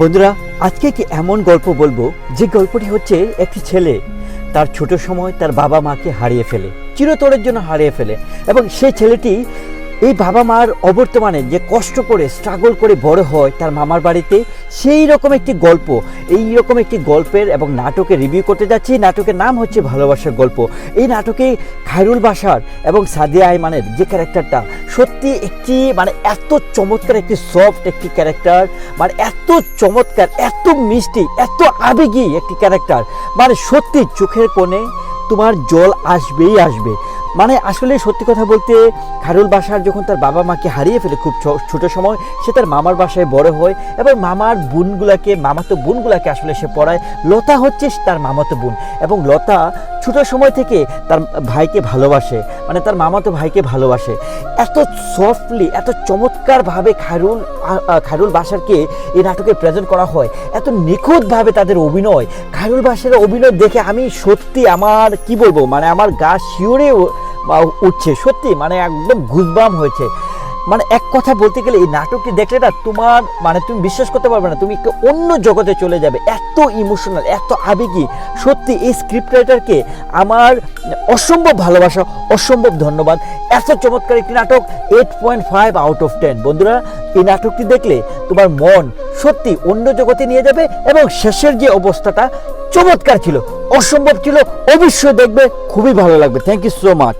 বন্ধুরা, আজকে একটি এমন গল্প বলব? যে গল্পটি হচ্ছে একটি ছেলে, তার ছোট সময় তার বাবা মাকে হারিয়ে ফেলে, চিরতরের জন্য হারিয়ে ফেলে, এবং সেই ছেলেটি এই বাবা মার অবর্তমানে যে কষ্ট করে স্ট্রাগল করে বড় হয় তার মামার বাড়িতে, সেই রকম একটি গল্প। এই রকম একটি গল্পের এবং নাটকের রিভিউ করতে যাচ্ছি। নাটকের নাম হচ্ছে ভালোবাসার গল্প। এই নাটকে খায়রুল বাসার এবং সাদিয়া আইমানের যে ক্যারেক্টারটা সত্যি একটি মানে এত চমৎকার একটি সফট একটি ক্যারেক্টার মানে এত চমৎকার, এত মিষ্টি, এত আবেগী একটি ক্যারেক্টার মানে সত্যি চোখের কোণে তোমার জল আসবেই আসবে। মানে আসলে সত্যি কথা বলতে, খারুল বাসার যখন তার বাবা মাকে হারিয়ে ফেলে খুব ছোট সময়, সে তার মামার বাসায় বড় হয় এবং মামার বোনগুলাকে, মামাতো বোনগুলাকে আসলে সে পড়ায়। লতা হচ্ছে তার মামাতো বোন এবং লতা ছোট সময় থেকে তার ভাইকে ভালোবাসে। মানে তার মামাতো ভাইকে ভালোবাসে। এত সফটলি এত চমৎকারভাবে খায়রুল খায়রুল বাসারকে এই নাটকে প্রেজেন্ট করা হয়। এত নিখুঁতভাবে তাদের অভিনয়। খায়রুল বাসারের অভিনয় দেখে আমি সত্যি আমার, কি বলব মানে আমার গা শিওরে উঠছে। সত্যি মানে একদম গুজবাম হয়েছে। মানে এক কথা বলতে গেলে এই নাটকটি দেখলে না তোমার মানে তুমি বিশ্বাস করতে পারবে না, তুমি অন্য জগতে চলে যাবে। এত ইমোশনাল এত আবেগী। সত্যি এই স্ক্রিপ্ট রাইটারকে আমার অসম্ভব ভালোবাসা, অসম্ভব ধন্যবাদ। এত চমৎকার একটি নাটক eight point five out of ten বন্ধুরা, এই নাটকটি দেখলে তোমার মন সত্যি অন্য জগতে নিয়ে যাবে এবং শেষের যে অবস্থাটা চমৎকার ছিল, অসম্ভব ছিল, অবশ্যই দেখবে, খুবই ভালো লাগবে। Thank you so much